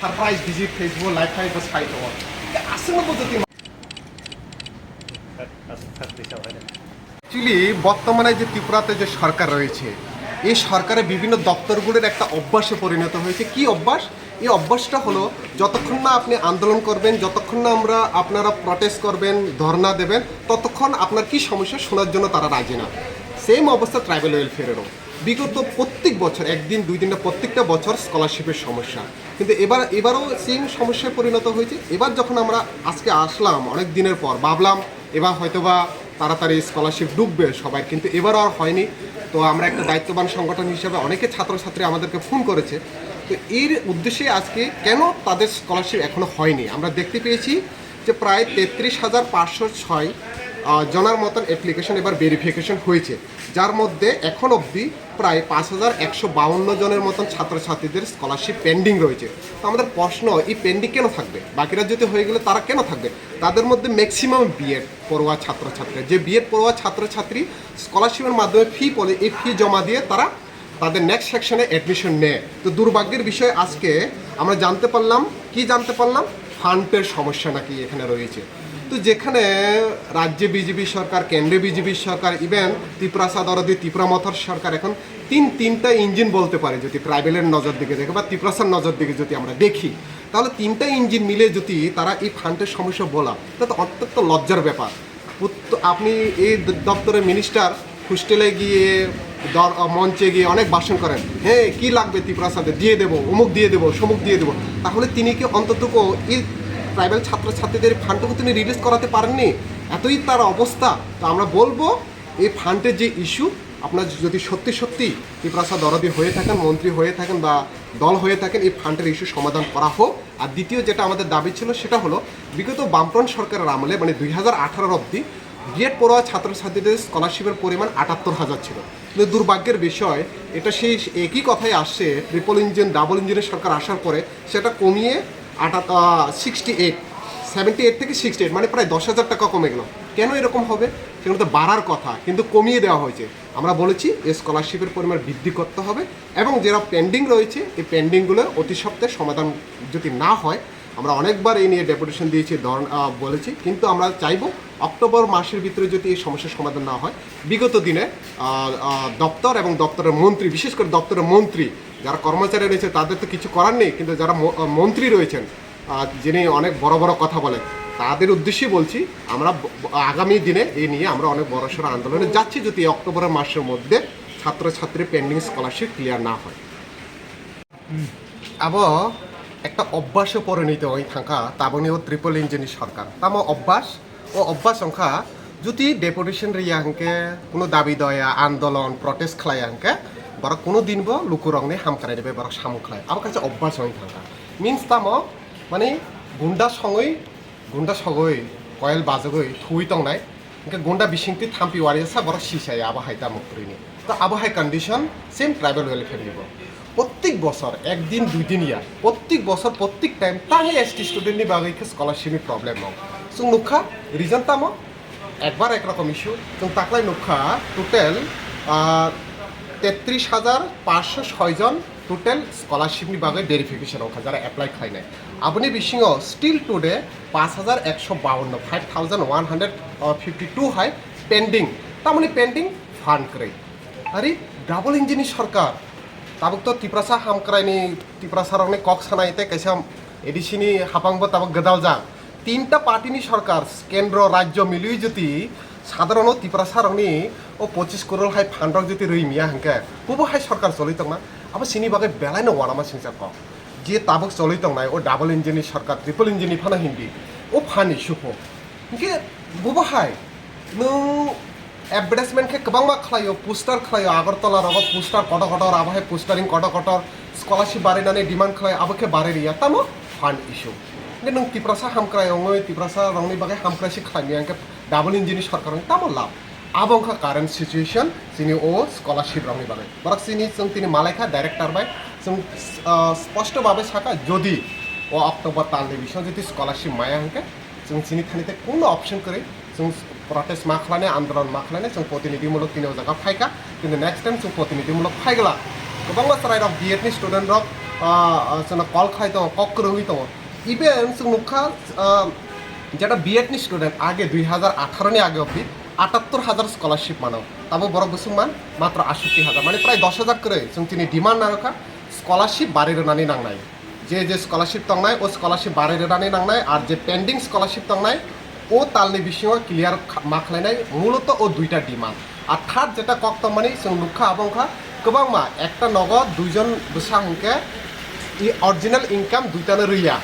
Surprise visit Facebook life time হওয়ার siapa ada? Actually বর্তমানে যে ত্রিপুরাতে যে সরকার রয়েছে, এই সরকারের বিভিন্ন দপ্তরগুলোর একটা অভ্যাসে পরিণত হয়েছে কি অভ্যাস এই অভ্যাসটা হলো, যতক্ষণ না আপনি আন্দোলন করবেন, যতক্ষণ না আমরা আপনারা প্রটেস্ট করবেন, ধর্ণা দেবেন, ততক্ষণ আপনার কি সমস্যা শোনার জন্য তারা রাজি না। সেম অবস্থা ট্রাইবেল ওয়েলফেয়ারেরও বিগত প্রত্যেক বছর, একদিন, দুই দিনটা প্রত্যেকটা বছর স্কলারশিপের সমস্যা। কিন্তু এবার, এবারও সেম সমস্যায় পরিণত হয়েছে। এবার যখন আমরা আজকে আসলাম, অনেক দিনের পর ভাবলাম, এবার হয়তোবা তাড়াতাড়ি স্কলারশিপ ডুববে সবাই, কিন্তু এবার আর হয়নি। তো আমরা একটা দায়িত্ববান সংগঠন হিসেবে অনেকে ছাত্রছাত্রী আমাদেরকে ফোন করেছে। তো এর উদ্দেশ্যে আজকে কেন তাদের স্কলারশিপ এখনও হয়নি? আমরা দেখতে পেয়েছি যে প্রায় তেত্রিশ হাজার পাঁচশো ছয় জনার মতন অ্যাপ্লিকেশন এবার ভেরিফিকেশন হয়েছে। যার মধ্যে এখন অবধি প্রায় পাঁচ হাজার একশো বাউন্ন জনের মতন ছাত্রছাত্রীদের স্কলারশিপ পেন্ডিং রয়েছে। তো আমাদের প্রশ্ন, এই পেন্ডিং কেন থাকবে? বাকিরা যদি হয়ে গেলে তারা কেন থাকবে? তাদের মধ্যে ম্যাক্সিমাম বিএড পড়োয়া ছাত্রছাত্রী, যে বিএড পড়ুয়া ছাত্রছাত্রী স্কলারশিপের মাধ্যমে ফি পড়ে এই ফি জমা দিয়ে তারা তাদের নেক্সট সেকশনে অ্যাডমিশন নেয়। তো দুর্ভাগ্যের বিষয়, আজকে আমরা জানতে পারলাম, কি জানতে পারলাম? ফান্ডের সমস্যা নাকি এখানে রয়েছে। তো যেখানে রাজ্যে বিজেপি সরকার, কেন্দ্রে বিজেপি সরকার ইভেন ত্রিপুরা সাদরদি ত্রিপুরা মথর সরকার এখন তিন, তিনটা ইঞ্জিন বলতে পারে যদি ট্রাইবেলের নজর দিকে দেখে বা ত্রিপুরাসার নজর দিকে যদি আমরা দেখি। তাহলে তিনটা ইঞ্জিন মিলে যদি তারা এই ফান্ডের সমস্যা বলা তাহলে অত্যন্ত লজ্জার ব্যাপার। আপনি এই দপ্তরের মিনিস্টার হোস্টেলে গিয়ে মঞ্চে গিয়ে অনেক ভাষণ করেন। হ্যাঁ কি লাগবে ত্রিপুরা সাথে দিয়ে দেবো, অমুক দিয়ে দেবো, সমুক দিয়ে দেবো। তাহলে তিনি কি অন্ততঃ এই ট্রাইবাল ছাত্রছাত্রীদের ফান্ডটুকু তিনি রিলিজ করাতে পারেননি? এতই তার অবস্থা। তো আমরা বলব, এই ফান্ডের যে ইস্যু আপনার যদি সত্যি সত্যি ত্রিপ্রাসা দরদি হয়ে থাকেন, মন্ত্রী হয়ে থাকেন বা দল হয়ে থাকেন, এই ফান্ডের ইস্যু সমাধান করা হোক। আর দ্বিতীয় যেটা আমাদের দাবি ছিল, সেটা হলো, বিগত বামফ্রন্ট সরকারের আমলে মানে দুই হাজার আঠারোর অবধি বিএড পড়ুয়া ছাত্রছাত্রীদের স্কলারশিপের পরিমাণ আটাত্তর হাজার ছিল। কিন্তু দুর্ভাগ্যের বিষয়, এটা সেই একই কথাই আসছে ট্রিপল ইঞ্জিন ডাবল ইঞ্জিনের সরকার আসার পরে সেটা কমিয়ে আটা সিক্সটি এইট সেভেন্টি এইট থেকে সিক্সটি এইট মানে প্রায় দশ হাজার টাকা কমে গেল। কেন এরকম হবে? সেগুলো তো বাড়ার কথা, কিন্তু কমিয়ে দেওয়া হয়েছে। আমরা বলেছি, এই স্কলারশিপের পরিমাণ বৃদ্ধি করতে হবে এবং যারা পেন্ডিং রয়েছে, এই পেন্ডিংগুলো অতি সপ্তাহে সমাধান যদি না হয় আমরা অনেকবার এই নিয়ে ডেপুটেশন দিয়েছি বলেছি। কিন্তু আমরা চাইব অক্টোবর মাসের ভিতরে যদি এই সমস্যার সমাধান না হয়, বিগত দিনে দপ্তর এবং দপ্তরের মন্ত্রী, বিশেষ করে দপ্তরের মন্ত্রী, যারা কর্মচারী রয়েছে, তাদের তো কিছু করার নেই, কিন্তু যারা মন্ত্রী রয়েছেন যিনি অনেক বড় বড় কথা বলেন, তাদের উদ্দেশ্যেই বলছি, আমরা আগামী দিনে এই নিয়ে আমরা অনেক বড়সড় আন্দোলনে যাচ্ছি, যদি অক্টোবরের মাসের মধ্যে ছাত্রছাত্রী পেন্ডিং স্কলারশিপ ক্লিয়ার না হয়। আব একটা অভ্যাসে পরিণত হয়ে থাকা তাবনি ও ট্রিপল ইঞ্জিনি সরকার তাম অভ্যাস ও অভ্যাস সংখ্যা যদি ডেপুটেশন রিয়া হাঙ্কে কোনো দাবি দয়া আন্দোলন প্রটেস্ট খালাই হাঙ্কে বড় কোনো দিন ব লুকুরংনি হামকারাই দেবে বড় সামু খালাই আবার কাছে অভ্যাস হয়ে থাকা মিন্স তাম মানে গুন্ডা সঙ্গই গুন্ডা সগৈ কয়েল বাজগৈ থুই তংনাই ఇంకా గుండా బిషింగ్తి థాంపి వారేసా বড় শিশাই আবহাই তামুকরিনি তো আবহাই কন্ডিশন সেম ট্রাইবেল ওয়েলফেয়ার নিব প্রত্যেক বছর, একদিন, দুই দিন ইয়ার। প্রত্যেক বছর, প্রত্যেক টাইম তাহে এস টি স্টুডেন্টনি বাগিকে স্কলারশিপের প্রবলেম হোক সো নুখা রিজন তাম একবার একরকম ইস্যু এবং তাকলাই নুখা টোটাল তেত্রিশ হাজার পাঁচশো ছয়জন টোটাল স্কলারশিপনি বাগে ভেরিফিকেশন ওখা যারা অ্যাপ্লাই খাই নাই। আপনি বিশিং স্টিল টুডে পাঁচ হাজার একশো বাউন্ন five thousand one hundred fifty two হয় পেন্ডিং তার মানে পেন্ডিং ফান্ড করে আরে ডাবল ইঞ্জিনিয়ার সরকার তাবক তো ত্রিপ্রাসা হামক্রাইনি ত্রিপ্রাসা রংনি কক সানাইতে কাইসাম এডিসিনি হাপাংবো তাবক গদাল যা। তিনটা পার্টিনি সরকার কেন্দ্র রাজ্য মিলিয়ে যদি সাধারণ ত্রিপুরা রংনি ও পঁচিশ করোড় হাই ফান্ডক যদি রই মিয়া হাঙ্কে পুবো হাই সরকার চলিত না। আবার সিনি বাকে বেলাইনো ওয়ানামা সিংসা ক যে তাবক চলিত নাই ও ডাবল ইঞ্জিনি সরকার ট্রিপল ইঞ্জিনি ফানা হিন্দি ও ফানি সুফো ইনকে বুবো হাই नों एडभार्टाइजमेंट गोबां खालायो पोस्टार खालायो आगरतला रगत पोस्टार कट कटर आबाहे पोस्टारिंग कट कटर स्कलारशिप बारायनानै डिमान्ड खालायो आबाखे बारायलिया तामो फान्ड इस्यु ओमफ्राय नों तिप्रासा हामक्रायङै तिप्रासा रंनि बागै हामक्रायसि खालामि आंखे डाबल इन्जिनि सरकारनि तामो लाभ आबंखा कारेन्ट सिचुवेसन जोंनि अ स्कलारशिप रंनि बागै बरक जोंनि जों दिनै मालायखा डाइरेक्टर बाय जों स्पष्ट भाबै साखा जदि अ अक्ट'बर तालनि बिसोर जुदि स्कलारशिप माया हांखे जों जोंनि थानिते कुन अपसन करे जों প্রটেস্ট মাখলানে, আন্দোলন মাখলানে जों प्रतिनिधिमूलक तिनो जागा फाइका किन्तु नेक्स्ट टाइम जों प्रतिनिधिमूलक फाइगला गोबां साराय रक बिएडनि स्टुडेन्ट रक जोंना कल खाइ दङ कक रोहि दङ इभेन जों नुखा যেটা বিএড নি স্টুডেন্ট আগে দুই হাজার আঠারো নি আগে অব্দি আটাত্তর হাজার স্কলারশিপ মানো তাবো বড় বুসুমান মাত্র আষট্টি হাজার মানে প্রায় দশ হাজার করে। जों তিনি ডিমান্ড না রাখা স্কলারশিপ বাড়ির নানি নাংনায় যে যে স্কলারশিপ তংনায় ও স্কলারশিপ বাড়ির নানি নাংনায় আর যে পেন্ডিং স্কলারশিপ তংনায় ও তালনি বিশিঙ ক্লিয়ার মাখলাইনাই মূলত ও দুইটা ডিমান্ড। আর থার্ড যেটা কক্তমানি সং নুখা আবংখা গোবাং মা একটা নগদ, দুইজন বসাহকে ই অরিজিনাল ইনকাম দুইটানো রইয়া।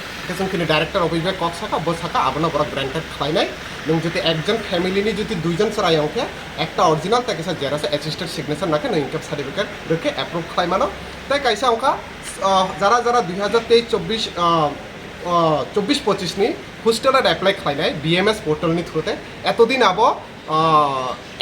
কিন্তু ডাইরেক্টর অফিসে কক শাখা বস শাখা আপনার বড় গ্রান্টেড খাই নাই। এবং যদি একজন ফ্যামিলি নিয়ে যদি দুইজন সরাই অঙ্কে একটা অরিজিনাল তাকে সে জেরা সে অ্যাসিস্টেন্ট সিগনেচার নাকে, না ইনকাম সার্টিফিকেট রেখে অ্যাপ্রুভ খাই মানো। তাই কাইসা অঙ্কা যারা যারা দুই হাজার তেইশ চব্বিশ চব্বিশ পঁচিশ নি ચોવીસ પચીસની હોસ્ટેલર એપ્લાય થઈને পোর্টাল নি থ্রুতে এতদিন আব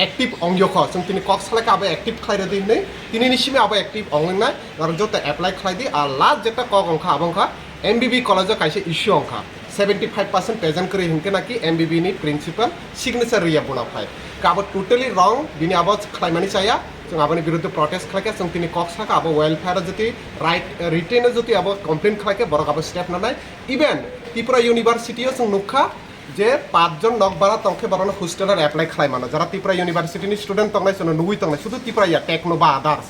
অ্যাক্টিভ অঙ্গ খরচন তিনি কক্স খেলাকে আবার অ্যাক্টিভ খাই দিন নেই, তিনি নিশিমে আবার অ্যাক্টিভ অঙ্গ নাই, কারণ যত অ্যাপ্লাই খাই দিই আর লাস্ট যেটা কক অঙ্ক আবংখা এম বিবি কলেজও কাইছে ইস্যু অঙ্কা সেভেন্টি ফাইভ পার্সেন্ট প্রেজেন্ট করে হিনকে নাকি এম বিবি নি প্রিন্সিপাল সিগনেচার রিয়া বোনা ফাইভ আবার টোটালি রং বিনি আবার খাইমানি চাইয়া এবং আপনি বিরুদ্ধে প্রটেস্ট থাকে এবং তিনি কক্স থাকে আবার ওয়েলফেয়ার যদি রাইট রিটেনে যদি আবার কমপ্লেন থাকে বরক আবার স্টেপ না নাই। ইভেন ত্রিপুরা ইউনিভার্সিটিও সং নুখা যে পাঁচজন নক বারা তংখে বারানো হোস্টেলের অ্যাপ্লাই খাই মানো। যারা ত্রিপুরা ইউনিভার্সিটি স্টুডেন্ট তংলাই শোনো নুই তংলাই শুধু ত্রিপুরা ইয়া টেকনো বা আদার্স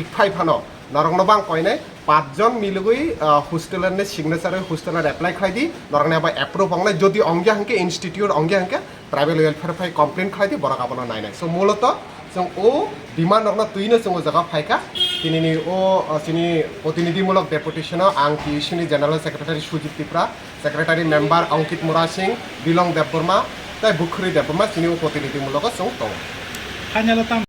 ইকফাই ফানো নরংনবাং কয়নে পাঁচজন মিলগুই হোস্টেলের নে সিগনেচার হোস্টেলের অ্যাপ্লাই খাই দি নরং আবার অ্যাপ্রুভ হং যদি অঙ্গিয়া হাঙ্কে ইনস্টিটিউট অঙ্গিয়া হাঙ্কে ট্রাইবেল ওয়েলফেয়ার ফাই কমপ্লেন খাই দি বরক আবার নাই নাই। সো মূলত जों ओ डिमान्ड रंना तुइनो जों जगह फायका दिनैनि ओ जोंनि प्रतिनिधिमूलक डेपुटेसनाव आं टिउसननि general secretary Sujit Tipra secretary member Ankit Mura Singh बिलं देबबर्मा ताइ बुखुरि देबबर्मा जोंनि प्रतिनिधिमूलक जों दं Hanya letak